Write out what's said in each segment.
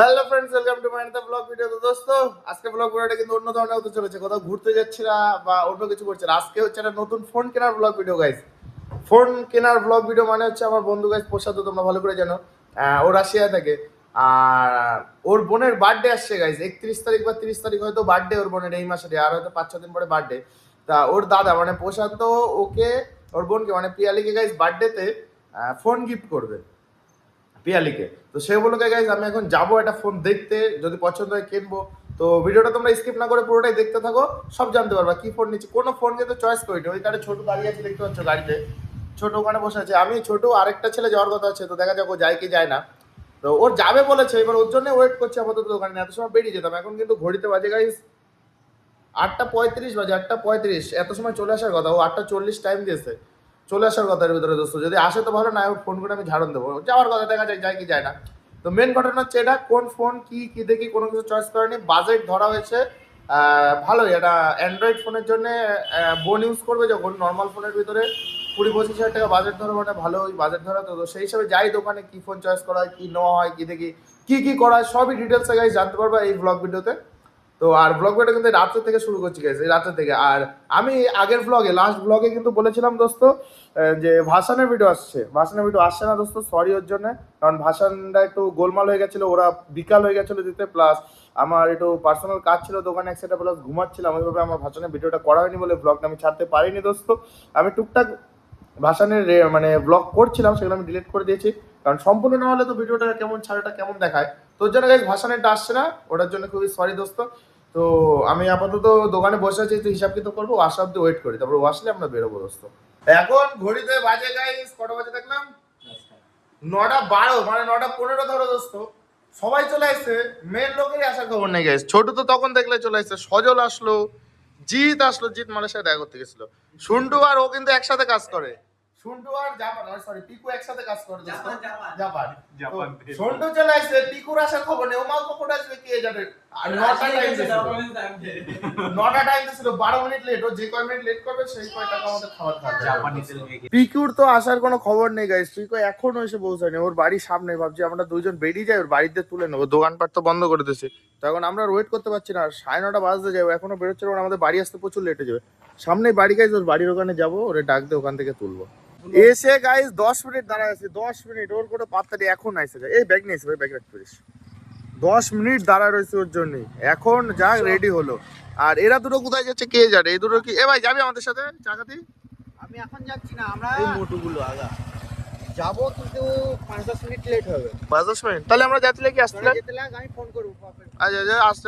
Hello friends welcome to my the blog video তো দোস্ত, আজকে ব্লগ ভিডিওটা কিন্তু অন্য ধরনের হতে চলেছে। কোথাও ঘুরতে যাচ্ছি না বা অন্য কিছু করছি না আজকে হচ্ছে একটা নতুন ফোন কেনার ব্লগ ভিডিও গাইস ফোন কেনার ব্লগ ভিডিও মানে হচ্ছে আমার বন্ধু গাইস প্রসাদ তোমরা ভালো করে জানো। ও রাশিয়ায় থাকে। আর ওর বোনের বার্থডে আসছে গাইস একত্রিশ তারিখ বা তিরিশ তারিখ হয়তো বার্থডে ওর বোনের এই মাসে, আর হয়তো পাঁচ ছ দিন পরে বার্থডে তা ওর দাদা মানে প্রশান্ত ওকে, ওর বোনকে মানে পিয়ালিকে গাইস বার্থডেতে ফোন গিফট করবে। পিয়ালিকে। তো সে বলল গাইজ আমি এখন যাব একটা ফোন দেখতে, যদি পছন্দ হয় কিনবো। তো ভিডিওটা তোমরা স্কিপ না করে পুরোটাই দেখতে থাকো, সব জানতে পারবা কি ফোন নিচ্ছি। কোনো ফোন কিন্তু চয়েস করিনি। ওই কারণে ছোট দাঁড়িয়ে আছে, দেখতে পাচ্ছ গাড়িতে। ছোট ওখানে বসে আছে। আমি ছোট, আরেকটা ছেলে যাওয়ার কথা আছে, তো দেখা যাক ও যায় কি যায় না। তো ওর যাবে বলেছে, এবার ওর জন্য ওয়েট করছে আপাতত দোকানে এত সময় বেরিয়ে যেতাম, এখন কিন্তু ঘড়িতে বাজে গাইজ আটটা পঁয়ত্রিশ বাজে, আটটা পঁয়ত্রিশ। এত সময় চলে আসার কথা, ও আটটা চল্লিশ টাইম দিয়েছে। চলে আসার কথার ভিতরে দোস্ত। যদি আসে তো ভালো, না ফোন করে আমি ঝাড়ন দেবো। যাওয়ার কথা, দেখা যায় যায় কি যায় না। তো মেন ঘটনা হচ্ছে এটা, কোন ফোন কি কি দেখি, কোনো কিছু চয়েস করেনি। বাজেট ধরা হয়েছে ভালোই। এটা অ্যান্ড্রয়েড ফোনের জন্য বোন ইউজ করবে যখন নর্মাল ফোনের ভিতরে কুড়ি, পঁচিশ হাজার টাকা বাজেট ধরা মানে ভালোই বাজেট ধরা তো। সেই হিসাবে যাই দোকানে, কি ফোন চয়েস করা হয়, কি নেওয়া হয়, কি দেখি, কি কি করা হয়, সবই ডিটেলসে গাইজ জানতে পারবা এই ব্লগ ভিডিওতে তো আর ব্লগ ভিডিও কিন্তু রাত্রে থেকে শুরু করছি গেছে রাত্রে থেকে। আর আমি আগের ব্লগে লাস্ট ব্লগে কিন্তু বলেছিলাম দোস্ত যে ভাসানের ভিডিও আসছে। ভাসানের ভিডিও আসছে না দোস্ত সরি ওর জন্য, কারণ ভাসানটা একটু গোলমাল হয়ে গেছিল, ওরা বিকাল হয়ে গেছিল দিতে প্লাস আমার একটু পার্সোনাল কাজ ছিল দোকানে একসাথে প্লাস ঘুমাচ্ছিলাম, ওইভাবে আমার ভাসানের ভিডিওটা করা হয়নি বলে ব্লগটা আমি ছাড়তে পারিনি দোস্ত। আমি টুকটাক ভাসানের মানে ব্লগ করছিলাম, সেগুলো আমি ডিলিট করে দিয়েছি। কারণ সম্পূর্ণ না হলে তো ভিডিওটা কেমন ছাড়াটা কেমন দেখায়। তোর জন্য গাইজ ভাসানেরটা আসছে না, ওটার জন্য খুবই সরি দোস্ত। তো আমি আপাতত দোকানে বসে আছি তো হিসাব কিন্তু করব, ও আসা অব্দি ওয়েট করি। তারপর আসলে আমরা বেরোবো দোস্ত। এখন ঘড়িতে বাজে গাইজ কটা বাজে দেখলাম? নটা বারো মানে নটা পনেরো ধরো দোস্ত। সবাই চলে আসছে মেন লোকেরই আসার খবর নেই গাইজ ছোট তো তখন দেখলে চলে আসছে, সজল আসলো, জিৎ আসলো, জিৎ মালের সাথে দেখা করতে গেছিল। সুন্টু আর ও কিন্তু একসাথে কাজ করে। সুন্টু আর জাপান সরি পিকু একসাথে কাজ করে জাপান জাপান। তো থেকে। সন্টু চলে আসছে পিকুর আসার খবর নেই ও মাল কখন আসবে কে জানে? আর নটা টাইম নটা টাইম ছিল বারো মিনিট লেট ও যে কয় মিনিট লেট করবে সেই কয় টাকা আমাদের খাবার খাবে। পিকুর তো আসার কোনো খবর নেই গাইস পিকু এখনও এসে পৌঁছায়নি ওর বাড়ির সামনে ভাবছি আমরা দুজন বেরিয়ে যাই ওর বাড়িতে তুলে নেব দোকানপাট তো বন্ধ করে দিয়েছে। তো এখন আমরা ওয়েট করতে পারছি না আর সাড়ে নটা বাজতে যাব এখনও বেরোচ্ছে আমাদের বাড়ি আসতে প্রচুর লেটে যাবে। সামনে বাড়ি গাইজ ওর বাড়ির ওখানে যাব ওরে ডাক দিয়ে ওখান থেকে তুলবো। এসে গাইজ দশ মিনিট দাঁড়ায় আছে দশ মিনিট ওর কোনো পাত্তা এখন আইসে এই ব্যাগ নিয়েছে ভাই ব্যাগ রাখতে পারিস। দশ মিনিট দাঁড়ায় রয়েছে ওর জন্য এখন যা রেডি হলো। আর এরা দুটো কোথায় যাচ্ছে কে জানে? এই দুটো কি এ ভাই যাবি আমাদের সাথে? চাকাতি আমি এখন যাচ্ছি না আমরা এই মোটুগুলো আগা। যাব কিন্তু পাঁচ দশ মিনিট লেট হবে। পাঁচ দশ মিনিট। তাহলে আমরা যাচ্ছিলে কি লাগ আমি ফোন করব। আচ্ছা আচ্ছা আসতে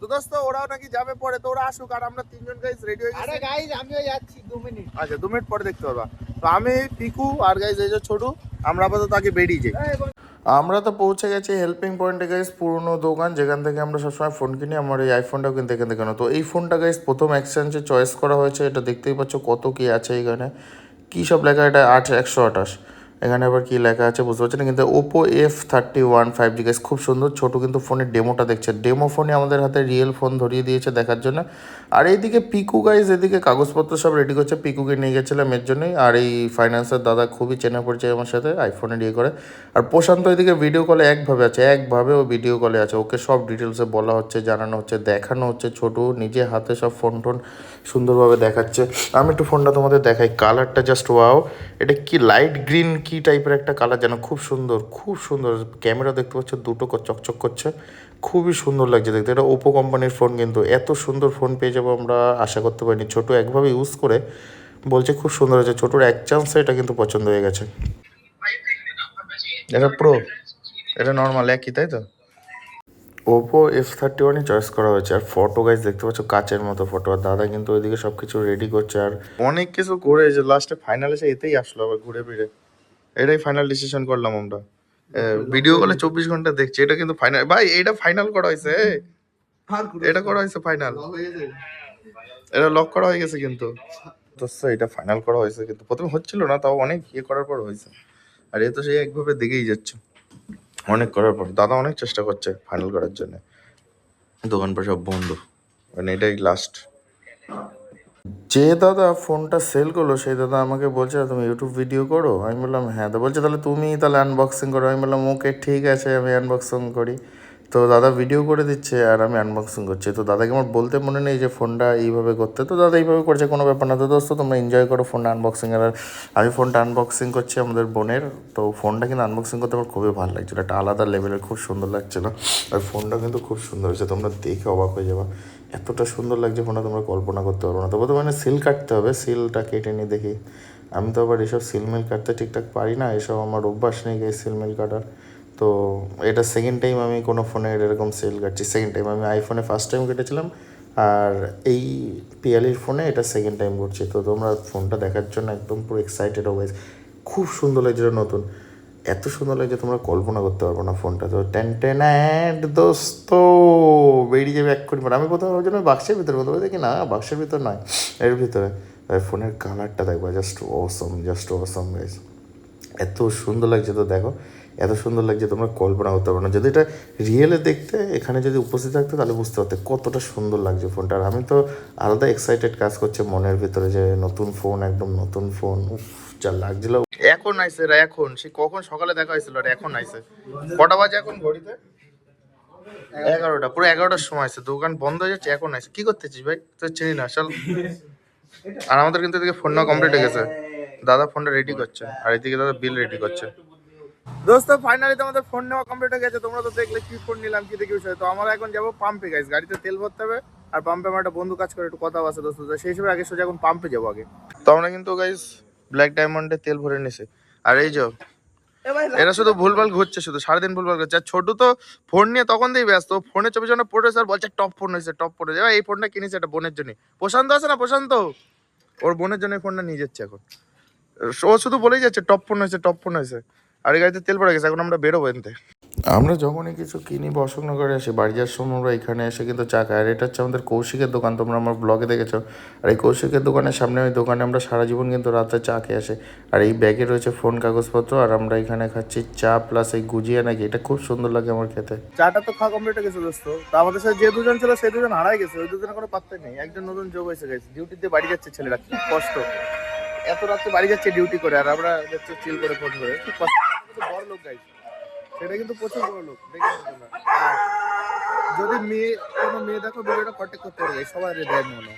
তো দোস্ত ওরাও নাকি যাবে পরে তো ওরা আসুক আর আমরা তিনজন গাইজ রেডি হয়ে আরে গেছি। গাইজ আমিও যাচ্ছি দু মিনিট আচ্ছা দু মিনিট পরে দেখতে পারবা। তো আমি পিকু আর গাইজ এই যে ছোটু আমরা আপাতত আগে বেরিয়ে যাই। আমরা তো পৌঁছে গেছি হেল্পিং পয়েন্টে গাইস পুরনো দোকান যেখান থেকে আমরা সবসময় ফোন কিনি আমার এই আইফোনটাও কিন্তু এখান থেকে কেন তো এই ফোনটা গাইস প্রথম এক্সচেঞ্জে চয়েস করা হয়েছে এটা দেখতেই পাচ্ছ কত কি আছে এখানে কী সব লেখা এটা আট একশো আঠাশ। এখানে আবার কি লেখা আছে বুঝতে পারছি না কিন্তু Oppo F thirty one five G খুব সুন্দর, ছোট কিন্তু ফোনের ডেমোটা দেখছে ডেমো ফোনে আমাদের হাতে রিয়েল ফোন ধরিয়ে দিয়েছে দেখার জন্য। আর এইদিকে পিকু গাইজ এদিকে কাগজপত্র সব রেডি করছে। পিকুকে নিয়ে গেছিলাম এর জন্যই। আর এই ফাইন্যান্সের দাদা খুবই চেনা পরিচয় আমার সাথে আইফোনের ইয়ে করে। আর প্রশান্ত এদিকে ভিডিও কলে একভাবে আছে, একভাবে ও ভিডিও কলে আছে। ওকে সব ডিটেলসে বলা হচ্ছে, জানানো হচ্ছে, দেখানো হচ্ছে। ছোট, নিজে হাতে সব ফোন টোন সুন্দরভাবে দেখাচ্ছে। আমি একটু ফোনটা তোমাদের দেখাই। কালারটা জাস্ট ওয়াও এটা কি লাইট গ্রিন কি টাইপের একটা কালার যেন খুব সুন্দর খুব সুন্দর। ক্যামেরা দেখতে পাচ্ছ দুটো চকচক করছে। খুবই সুন্দর লাগছে দেখতে। এটা ওপো কোম্পানির ফোন কিন্তু। এত সুন্দর ফোন পেয়ে যাব আমরা আশা করতে পারিনি। ছোটো একভাবে ইউজ করে বলছে খুব সুন্দর হয়েছে। ছোটোর এক চান্সে এটা কিন্তু পছন্দ হয়ে গেছে। এটা প্রো এটা নর্মাল একই তাই তো? ওপো এফ থার্টি ওয়ানই চয়েস করা হয়েছে। আর ফটো গাইজ দেখতে পাচ্ছ কাচের মতো ফটো আর দাদা কিন্তু ওইদিকে সব কিছু রেডি করছে। আর অনেক কিছু করে যে লাস্টে ফাইনাল এসে এতেই আসলো আবার ঘুরে ফিরে। এটাই ফাইনাল ডিসিশন করলাম আমরা। ভিডিও কলে চব্বিশ ঘণ্টা দেখছি এটা কিন্তু ফাইনাল ভাই এটা ফাইনাল করা হয়েছে এটা করা হয়েছে ফাইনাল এটা লক করা হয়ে গেছে কিন্তু। এটা ফাইনাল করা হয়েছে কিন্তু প্রথমে হচ্ছিল না তাও অনেক ইয়ে করার পর হয়েছে। আর এ তো সেই একভাবে দেখেই যাচ্ছে। অনেক করার পর দাদা অনেক চেষ্টা করছে ফাইনাল করার জন্য। দোকানপাট সব বন্ধ মানে এটাই লাস্ট যে দাদা ফোনটা সেল করল, সেই দাদা আমাকে বলছে, তুমি ইউটিউব ভিডিও করো? আমি বললাম হ্যাঁ। তো বলছে, তাহলে তুমি তাহলে আনবক্সিং করো। আমি বললাম, ওকে, ঠিক আছে, আমি আনবক্সিং করি। তো দাদা ভিডিও করে দিচ্ছে আর আমি আনবক্সিং করছি। তো দাদাকে আমার বলতে মনে নেই যে ফোনটা এইভাবে করতে। তো দাদা এইভাবে করছে, কোনো ব্যাপার না। তো দোস্ত, তোমরা এনজয় করো ফোনটা আনবক্সিং আর আমি ফোনটা আনবক্সিং করছি আমাদের বোনের। তো ফোনটা কিন্তু আনবক্সিং করতে আমার খুবই ভালো লাগছিল। একটা আলাদা লেভেলের খুব সুন্দর লাগছিল। আর ফোনটা কিন্তু খুব সুন্দর হয়েছে। তোমরা দেখে অবাক হয়ে যাবে। এতটা সুন্দর লাগছে ফোনটা, তোমরা কল্পনা করতে পারব না। তবে তো মানে সিল কাটতে হবে, সিলটা কেটে নিয়ে দেখি। আমি তো আবার এসব সিলমিল কাটতে ঠিকঠাক পারি না, এসব আমার অভ্যাস নেই এই সিলমিল কাটার। তো এটা সেকেন্ড টাইম আমি কোনো ফোনের এরকম সেল কাটছি সেকেন্ড টাইম আমি আইফোনে ফার্স্ট টাইম কেটেছিলাম, আর এই পিয়ালির ফোনে এটা সেকেন্ড টাইম করছি। তো তোমরা ফোনটা দেখার জন্য একদম পুরো এক্সাইটেড হয়ে খুব সুন্দর লাগছে নতুন। এত সুন্দর লাগছে তোমরা কল্পনা করতে পারব না ফোনটা। তো টেন টেন অ্যান্ড দোস্ত, বেরিয়ে যাবে এক কোটি আমি কোথাও ভাবছিলাম বাক্সের ভিতরে কোথাও দেখি না, বাক্সের ভিতর নয় এর ভিতরে। ফোনের কালারটা দেখবা just awesome just awesome guys এত সুন্দর লাগছে তো দেখো, এত সুন্দর লাগছে তোমরা কল্পনা করতে পারো না। যদি এটা রিয়েলে দেখতে, এখানে যদি উপস্থিত থাকতে, তাহলে বুঝতে পারতে কতটা সুন্দর লাগছে ফোনটা। আর আমি তো আলাদা এক্সাইটেড কাজ করছে মনের ভিতরে যে নতুন ফোন একদম নতুন ফোন যা লাগছিল এখন আইসে রে, এখন। সে কখন সকালে দেখা হয়েছিল রে, এখন আইসে কটা বাজে এখন ঘড়িতে? এগারোটা, পুরো এগারোটার সময় আছে দোকান বন্ধ হয়ে যাচ্ছে, এখন আইসে কি করতেছিস ভাই? তুই চিনি না, চল। আর আমাদের কিন্তু এদিকে ফোন নেওয়া কমপ্লিট হয়ে গেছে। দাদা ফোনটা রেডি করছে, আর এদিকে দাদা বিল রেডি করছে। দোস্ত ফাইনালি তো আমাদের ফোন নেওয়া কমপ্লিট হয়ে গেছে। তোমরা তো দেখলে কি ফোন নিলাম, কি দেখি বিষয়। তো আমরা এখন যাব পাম্পে গাইস গাড়িতে তেল ভরতে হবে, আর পাম্পে আমার একটা বন্ধু কাজ করে, একটু কথা আছে দোস্ত। সেই হিসেবে আগে সোজা এখন পাম্পে যাব আগে। তো আমরা কিন্তু গাইস ব্ল্যাক ডায়মন্ডে তেল ভরে নিছে। আর এই যে, এরা শুধু ভুলভাল ঘুরছে, শুধু সারাদিন ভুলভাল ঘুরছে। আর ছোট তো ফোন নিয়ে তখন দিয়ে ব্যস্ত। ফোনে চব্বিশ ঘণ্টা পড়ে স্যার বলছে, টপ ফোন হয়েছে, টপ ফোন হয়েছে। এই ফোনটা কিনেছে এটা বোনের জন্য। প্রশান্ত আছে না, প্রশান্ত? ওর বোনের জন্য এই ফোনটা নিয়ে যাচ্ছে এখন। ও শুধু বলেই যাচ্ছে, টপ ফোন হয়েছে, টপ ফোন হয়েছে। আর এই গাড়িতে তেল পড়ে গেছে, এখন আমরা বেরোবো এনতে। আমরা যখনই কিছু কিনি বা অশোকনগরে আসি, বাড়ি যাওয়ার সময় আমরা এখানে এসে কিন্তু চা খাই। আর এটা হচ্ছে আমাদের কৌশিকের দোকান, তোমরা আমার ব্লগে দেখেছ। আর এই কৌশিকের দোকানের সামনে ওই দোকানে আমরা সারা জীবন কিন্তু রাতে চা খেয়ে আসি। আর এই ব্যাগে রয়েছে ফোন কাগজপত্র, আর আমরা এখানে খাচ্ছি চা প্লাস এই গুজিয়া নাকি। এটা খুব সুন্দর লাগে আমার খেতে। চাটা তো খাওয়া কমপ্লিট গেছে দোস্ত। আমাদের সাথে যে দুজন ছিল, সেই দুজন হারাই গেছে। ওই দুজনের কোনো পাত্তাই নেই। একজন নতুন যোগ হয়েছে গেছে ডিউটিতে বাড়ি যাচ্ছে ছেলেরা কষ্ট। এত রাত্রে বাড়ি যাচ্ছে ডিউটি করে, আর আমরা যাচ্ছে চিল করে ফোন করে। কি কষ্ট। বড় লোক গাইছে সেটা কিন্তু প্রচুর বড় লোক যদি মেয়ে কোনো মেয়ে দেখো ভিডিওটা কন্ট্যাক্ট করতে পারবে সবাই দেয় মনে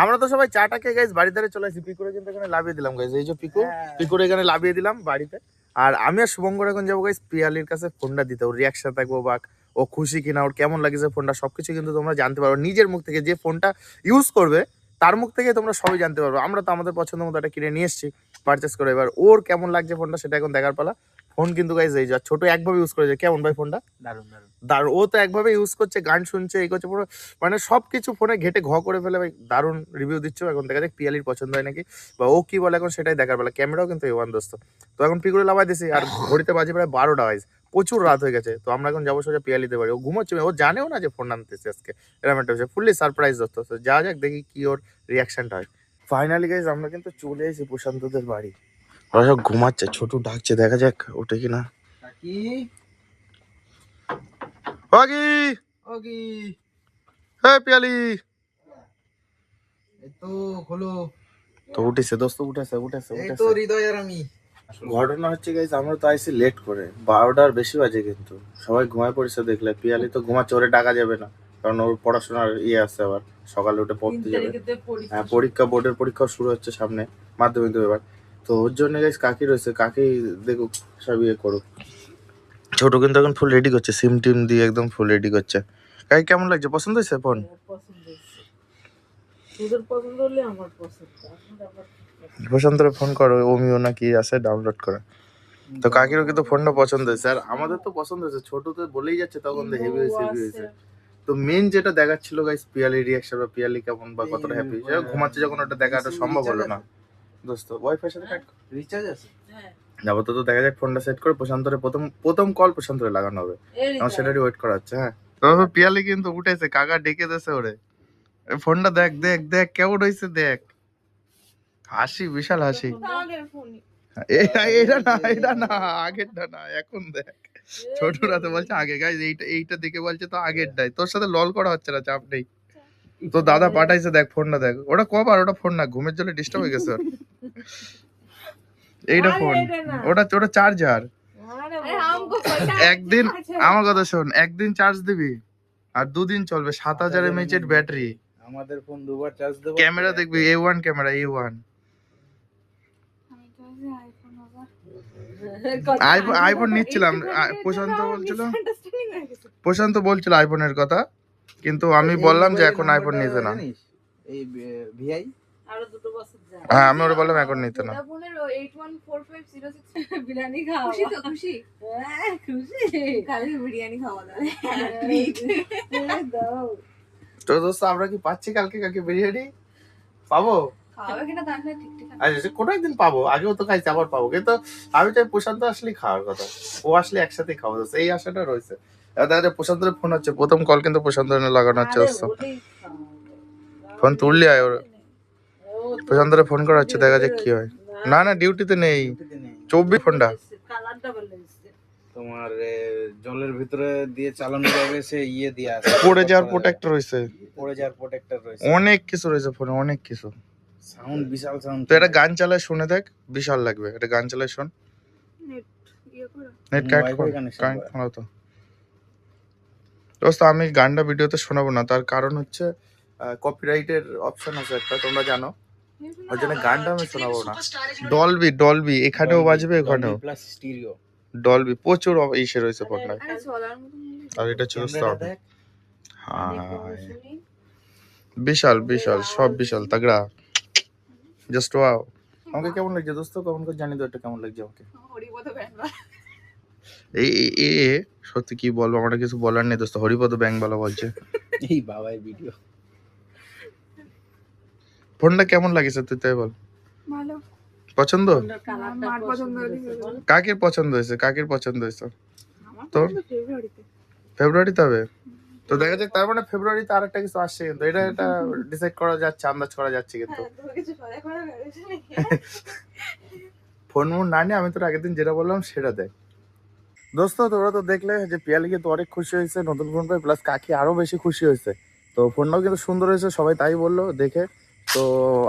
আমরা তো সবাই চাটাকে গাইজ বাড়ি ধারে চলে আসি। পিকুরে কিন্তু এখানে লাভিয়ে দিলাম গাইজ এই যে পিকু পিকুরে এখানে লাভিয়ে দিলাম বাড়িতে। আর আমি আর শুভঙ্কর এখন যাব গাইজ পিয়ালির কাছে ফোনটা দিতে। ওর রিয়াকশন থাকব বা ও খুশি কিনা ওর কেমন লাগছে ফোনটা সবকিছু কিন্তু তোমরা জানতে পারো। নিজের মুখ থেকে যে ফোনটা ইউজ করবে তার মুখ থেকে তোমরা সবই জানতে পারবে। আমরা তো আমাদের পছন্দ মতো একটা কিনে নিয়ে এসেছি পারচেস করে। এবার ওর কেমন লাগছে ফোনটা সেটা এখন দেখার পালা। ফোন কিন্তু গাইজ এই যা ছোট একভাবে ইউজ করেছে। কেমন ভাই ফোনটা? দারুণ দারুণ। দারুণ। ও তো একভাবে ইউজ করছে গান শুনছে এই করছে পুরো মানে সব কিছু ফোনে ঘেটে ঘ করে ফেলে ভাই। দারুণ রিভিউ দিচ্ছ এখন দেখা যাক পিয়ালির পছন্দ হয় নাকি। বা ও কি বলে এখন সেটাই দেখার বেলা ক্যামেরাও কিন্তু এ ওয়ান দোস্ত। তো এখন পিকুরে লাভাই দিছি। আর ঘড়িতে বাজে প্রায় বারোটা হয় প্রচুর রাত হয়ে গেছে। তো আমরা এখন যাব সোজা পিয়ালিতে পারি ও ঘুমোচ্ছে। ও জানেও না যে ফোন আনতেছে আজকে। এরকম একটা বিষয়। ফুললি সারপ্রাইজ দোস্ত। তো যা যাক দেখি কি ওর রিয়াকশনটা হয়। ফাইনালি গাইজ আমরা কিন্তু চলে এসেছি প্রশান্তদের বাড়ি। ওরা সব ঘুমাচ্ছে ছোট ডাকছে দেখা যাক ওঠে কিনা। কাকি? বাকি ওগি হ্যাঁ পিয়ালি! তো হলো। তো উঠেছে দোস্ত উঠেছে উঠেছে উঠেছে। তো হৃদয় আর আমি। ঘটনা হচ্ছে গাইজ আমরা তো আইসি লেট করে বারোটার বেশি বাজে কিন্তু। সবাই ঘুমায় পড়েছে দেখলে পিয়ালি তো ঘুমাচ্ছে ওরে ডাকা যাবে না। কারণ ওর পড়াশোনার ইয়ে আছে আবার সকালে উঠে পড়তে যাবে। হ্যাঁ পরীক্ষা বোর্ডের পরীক্ষা শুরু হচ্ছে সামনে মাধ্যমিক দেবে এবার। তো ওর জন্য গাইস কাকি রয়েছে কাকি দেখুক সব ইয়ে করুক। ছোট কিন্তু এখন ফুল রেডি করছে সিম টিম দিয়ে একদম ফুল রেডি করছে। কাকি কেমন লাগছে? পছন্দ হয়েছে ফোন? পছন্দ হয়েছে। তোদের পছন্দ হলে আমার পছন্দ আমার আবার প্রশান্তরে ফোন করো ওমিও না কি আছে ডাউনলোড করে। তো কাকিরও কিন্তু ফোনটা পছন্দ হয়েছে আর আমাদের তো পছন্দ হয়েছে ছোট তো বলেই যাচ্ছে তখন হেভি হয়েছে হেভি হয়েছে। তো মেন যেটা দেখাচ্ছিল গাইস পিয়ালি রিয়াকশন বা পিয়ালি কেমন বা কতটা হ্যাপি ঘুমাচ্ছে যখন ওটা দেখাটা সম্ভব হলো না। দোস্ত ওয়াইফাই সাথে কাট রিচার্জ আছে। হ্যাঁ। যাব তো তো দেখা যাক ফোনটা সেট করে প্রশান্তরে প্রথম প্রথম কল প্রশান্তরে লাগানো হবে। আমার সেটারই ওয়েট করা হচ্ছে হ্যাঁ। তো পিয়ালি কিন্তু উঠেছে কাকা ডেকে দিয়েছে ওরে। ফোনটা দেখ দেখ দেখ কেমন হয়েছে দেখ। হাসি বিশাল হাসি। আগের ফোন এটা না এটা না আগেরটা না এখন দেখ। ছোটরা তো বলছে আগে গাইজ এইটা এইটা দেখে বলছে তো আগেরটাই। তোর সাথে লল করা হচ্ছে না চাপ নেই। তো দাদা পাঠাইছে দেখ ফোনটা দেখ। ওটা কবার ওটা ফোন না ঘুমের জলে ডিস্টার্ব হয়ে গেছে এইটা ফোন ওটা ওটা চার্জার একদিন আমার কথা শোন একদিন চার্জ দিবি আর দুদিন চলবে সাত হাজার এমএইচ এর ব্যাটারি আমাদের ফোন দুবার চার্জ দেবো। ক্যামেরা দেখবি A one camera A one iPhone নিচ্ছিলাম প্রশান্ত বলছিল। প্রশান্ত বলছিল আইফোনের কথা। কিন্তু আমি বললাম যে এখন আইফোন নিতে না। জানিস এই ভিআই আরও দুটো বছর যায় হ্যাঁ আমি ওরা বললাম এখন নিতে না। ভোডাফোনের 814506 বিরিয়ানি খাওয়া। খুশি তো খুশি? হ্যাঁ, খুশি। কালকে বিরিয়ানি খাওয়া দাও হ্যাঁ, তো দোস্ত আমরা কি পাচ্ছি কালকে কালকে বিরিয়ানি? পাবো? আচ্ছা কোনো একদিন পাবো আগেও তো খাইছি আবার পাবো। কিন্তু আমি চাই প্রশান্ত আসলে খাওয়ার কথা। ও আসলে একসাথে খাওয়া যাচ্ছে এই আশাটা রয়েছে। দেখা প্রশান্তের ফোন হচ্ছে প্রথম কল কিন্তু প্রশান্ত লাগানো হচ্ছে। ফোন তুললি আয় ওর। প্রশান্তরে ফোন করা হচ্ছে দেখা যাক কি হয়। না না ডিউটিতে নেই। চব্বিশ ফোনটা। তোমার জলের ভিতরে দিয়ে চালানো যাবে সে ইয়ে দিয়ে আছে পড়ে যাওয়ার প্রোটেক্টর রয়েছে। পড়ে যাওয়ার প্রোটেক্টর রয়েছে। অনেক কিছু রয়েছে ফোনে অনেক কিছু। সাউন্ড বিশাল সাউন্ড তো এটা গান চালায় শুনে দেখ বিশাল লাগবে। এটা গান চালায় শোন। নেট ইয়ে কানেক্ট কর কানেক্ট। করো। তো। দোস্ত আমি গানটা ভিডিওতে শোনাবো না। তার কারণ হচ্ছে কপিরাইটের অপশন আছে একটা তোমরা জানো। ওই জন্য গানটা আমি শোনাবো না। ডলবি ডলবি এখানেও বাজবে এখানেও। প্লাস স্টিরিও ডলবি প্রচুর ইসে রয়েছে ফোনটায় আরে এটা ছিল ক্যামেরা সাউন্ড বিশাল বিশাল সব বিশাল তাগড়া। জাস্ট ওয়াও আমাকে কেমন লাগছে দোস্ত? কমেন্ট করে জানি তো এটা কেমন লাগছে আমাকে। এই এই- এ এ সত্যি কি বলব? আমার কিছু বলার নেই দোস্ত। হরিপদ ব্যাংবালা বলছে। এই বাবাই ভিডিও ফোনটা কেমন লাগেছে তুই তাই বল। ভালো। পছন্দ। কাকের পছন্দ হয়েছে? কাকের পছন্দ হয়েছে? তোর? ফেব্রুয়ারিতে। হবে? তো দেখা যাক তার মানে ফেব্রুয়ারিতে আর একটা কিছু আসছে কিন্তু। এটা এটা ডিসাইড করা যাচ্ছে আন্দাজ করা যাচ্ছে কিন্তু। হ্যাঁ তো কিছু করে করে ভেবেছি নাকি ফোন মোন না নিয়ে আমি তোর আগের দিন যেটা বললাম সেটা দেখ। দোস্ত তোরা তো দেখলে যে পিয়ালিকে তো অনেক খুশি হয়েছে নতুন ফোন পেয়ে প্লাস কাকি আরও বেশি খুশি হয়েছে। তো ফোনটাও কিন্তু সুন্দর হয়েছে সবাই তাই বলল দেখে। তো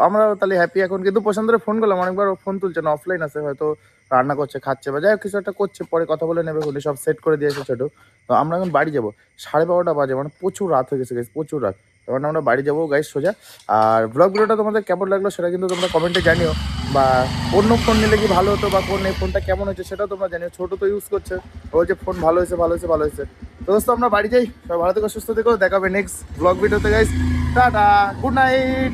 আমরা তাহলে হ্যাপি এখন। কিন্তু পছন্দের ফোন করলাম অনেকবার ফোন তুলছে না অফলাইন আছে হয়তো রান্না করছে খাচ্ছে বা যাই কিছু একটা করছে পরে কথা বলে নেবে বলে সব সেট করে দিয়েছে ছোট। তো আমরা এখন বাড়ি যাব সাড়ে বারোটা বাজে মানে প্রচুর রাত হয়ে গেছে guys, প্রচুর রাত। তখন আমরা বাড়ি যাব গাইস সোজা। আর ব্লগ ভিডিওটা তোমাদের কেমন লাগল সেটা কিন্তু তোমরা কমেন্টে জানিও। বা অন্য ফোন নিলে কি ভালো হতো বা কোন এই ফোনটা কেমন হয়েছে সেটাও তোমরা জানিও। ছোটো তো ইউজ করছে। ও যে ফোন ভালো হয়েছে ভালো হয়েছে ভালো হয়েছে। তো দোস্ত, আমরা বাড়ি যাই। সবাই ভালো থেকো, সুস্থ থেকো। দেখাবে নেক্সট ব্লগ ভিডিওতে গাইস টাটা গুড নাইট